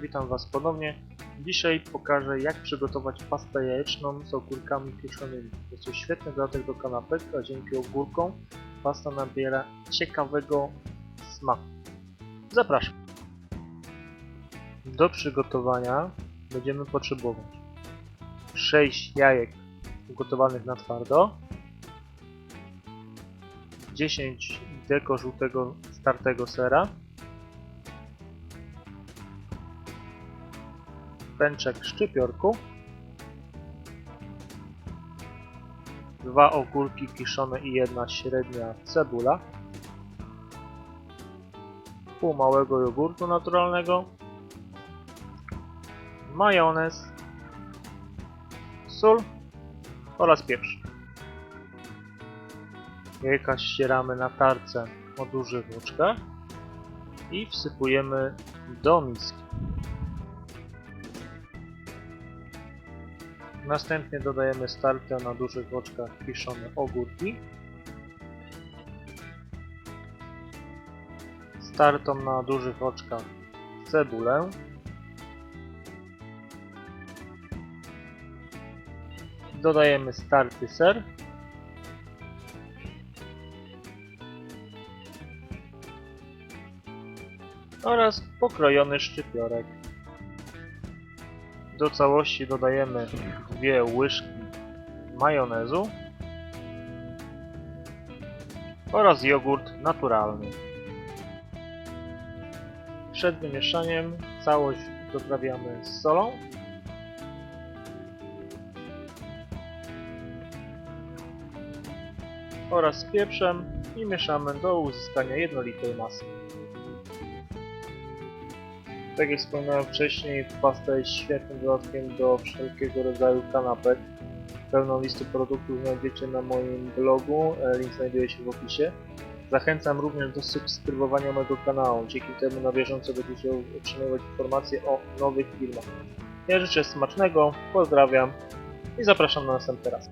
witam Was ponownie. Dzisiaj pokażę jak przygotować pastę jajeczną z ogórkami kieszonymi. Jest to świetny dodatek do kanapek, a dzięki ogórkom pasta nabiera ciekawego smaku. Zapraszam. Do przygotowania będziemy potrzebować 6 jajek ugotowanych na twardo, 10 deko żółtego startego sera, pęczek szczypiorku, dwa ogórki kiszone i jedna średnia cebula, pół małego jogurtu naturalnego, majonez, sól oraz pieprz. Jajka ścieramy na tarce o dużych łuczkach i wsypujemy do miski. Następnie dodajemy starte na dużych oczkach kiszone ogórki. Startą na dużych oczkach cebulę. Dodajemy starty ser. Oraz pokrojony szczypiorek. Do całości dodajemy dwie łyżki majonezu oraz jogurt naturalny. Przed wymieszaniem całość doprawiamy z solą oraz z pieprzem i mieszamy do uzyskania jednolitej masy. Tak jak wspominałem wcześniej, pasta jest świetnym dodatkiem do wszelkiego rodzaju kanapek. Pełną listę produktów znajdziecie na moim blogu, e, link znajduje się w opisie. Zachęcam również do subskrybowania mojego kanału, dzięki temu na bieżąco będziecie otrzymywać informacje o nowych filmach. Ja życzę smacznego, pozdrawiam i zapraszam na następny raz.